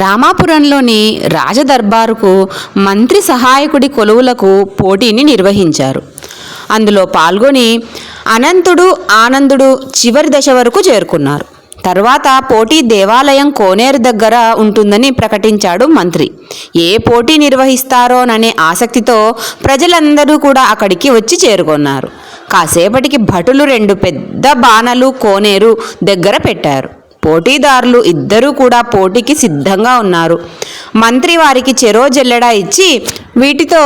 రామాపురంలోని రాజదర్బారుకు మంత్రి సహాయకుడి కొలువులకు పోటీని నిర్వహించారు. అందులో పాల్గొని అనంతుడు ఆనందుడు చివరి దశ వరకు చేరుకున్నారు. తర్వాత పోటీ దేవాలయం కోనేరు దగ్గర ఉంటుందని ప్రకటించాడు మంత్రి. ఏ పోటీ నిర్వహిస్తారోననే ఆసక్తితో ప్రజలందరూ కూడా అక్కడికి వచ్చి చేరుకున్నారు. కాసేపటికి భటులు రెండు పెద్ద బాణలు కోనేరు దగ్గర పెట్టారు. పోటీదారులు ఇద్దరూ కూడా పోటీకి సిద్ధంగా ఉన్నారు. మంత్రి వారికి చెరో జల్లెడ ఇచ్చి వీటితో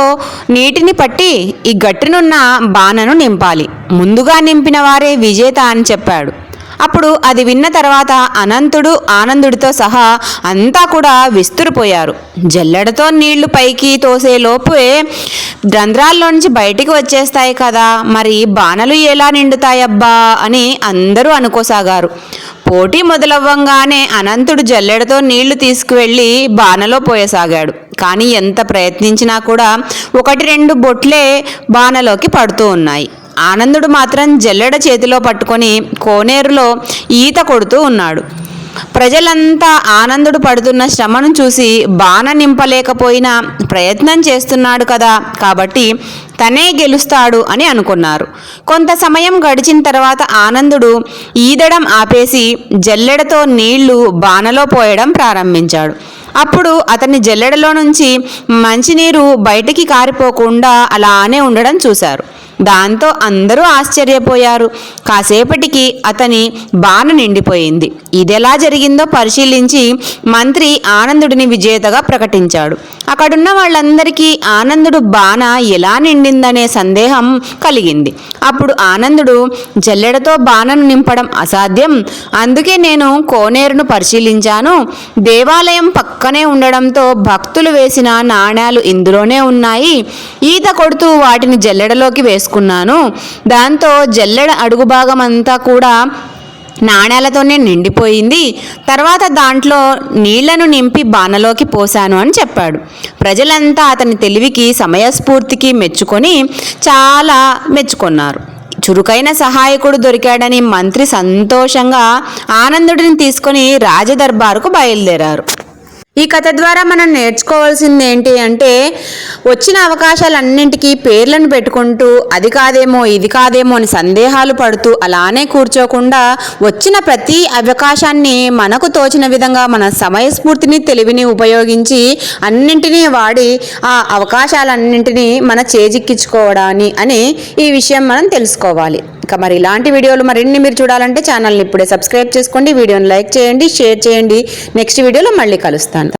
నీటిని పట్టి ఈ గట్టునున్న బాణను నింపాలి. ముందుగా నింపిన వారే విజేత అని చెప్పాడు. అప్పుడు అది విన్న తర్వాత అనంతుడు ఆనందుడితో సహా అంతా కూడా విస్తురిపోయారు. జల్లెడతో నీళ్ళు పైకి తోసే లోపే రంధ్రాల్లోంచి బయటికి వచ్చేస్తాయి కదా మరి బాణలు ఎలా నిండుతాయబ్బా అని అందరూ అనుకోసాగారు. పోటీ మొదలవ్వంగానే అనంతుడు జల్లెడతో నీళ్ళు తీసుకువెళ్ళి బాణలో పోయసాగాడు. కానీ ఎంత ప్రయత్నించినా కూడా ఒకటి రెండు బొట్లే బాణలోకి పడుతూ ఉన్నాయి. ఆనందుడు మాత్రం జల్లెడ చేతిలో పట్టుకొని కోనేరులో ఈత కొడుతూ ఉన్నాడు. ప్రజలంతా ఆనందుడు పడుతున్న శ్రమను చూసి బాణ నింపలేకపోయినా ప్రయత్నం చేస్తున్నాడు కదా కాబట్టి తనే గెలుస్తాడు అని అనుకున్నారు. కొంత సమయం గడిచిన తర్వాత ఆనందుడు ఈదడం ఆపేసి జల్లెడతో నీళ్ళు బాణలో పోయడం ప్రారంభించాడు. అప్పుడు అతని జల్లెడలో నుంచి మంచినీరు బయటికి కారిపోకుండా అలానే ఉండడం చూశారు. దాంతో అందరూ ఆశ్చర్యపోయారు. కాసేపటికి అతని బాణ నిండిపోయింది. ఇదెలా జరిగిందో పరిశీలించి మంత్రి ఆనందుడిని విజేతగా ప్రకటించాడు. అక్కడున్న వాళ్ళందరికీ ఆనందుడు బాణ ఎలా నిండిందనే సందేహం కలిగింది. అప్పుడు ఆనందుడు జల్లెడతో బాణను నింపడం అసాధ్యం. అందుకే నేను కోనేరును పరిశీలించాను. దేవాలయం పక్కనే ఉండడంతో భక్తులు వేసిన నాణ్యాలు ఇందులోనే ఉన్నాయి. ఈత కొడుతూ వాటిని జల్లెడలోకి వేసుకున్నాను. దాంతో జల్లెడ అడుగు భాగం అంతా కూడా నాణ్యాలతోనే నిండిపోయింది. తర్వాత దాంట్లో నీళ్ళను నింపి బాణలోకి పోశాను అని చెప్పాడు. ప్రజలంతా అతని తెలివికి సమయస్ఫూర్తికి మెచ్చుకొని చాలా మెచ్చుకున్నారు. చురుకైన సహాయకుడు దొరికాడని మంత్రి సంతోషంగా ఆనందుడిని తీసుకొని రాజదర్బారుకు బయలుదేరారు. ఈ కథ ద్వారా మనం నేర్చుకోవాల్సింది ఏంటి అంటే వచ్చిన అవకాశాలన్నింటికీ పేర్లను పెట్టుకుంటూ అది కాదేమో ఇది కాదేమో అని సందేహాలు పడుతూ అలానే కూర్చోకుండా వచ్చిన ప్రతి అవకాశాన్ని మనకు తోచిన విధంగా మన సమయస్ఫూర్తిని తెలివిని ఉపయోగించి అన్నింటినీ వాడి ఆ అవకాశాలన్నింటినీ మన చేజిక్కించుకోవడాన్ని అని ఈ విషయం మనం తెలుసుకోవాలి. ఇక మరి ఇలాంటి వీడియోలు మరిన్ని మీరు చూడాలంటే ఛానల్ని ఇప్పుడే సబ్స్క్రైబ్ చేసుకోండి వీడియోని లైక్ చేయండి షేర్ చేయండి. నెక్స్ట్ వీడియోలో మళ్ళీ కలుస్తాను.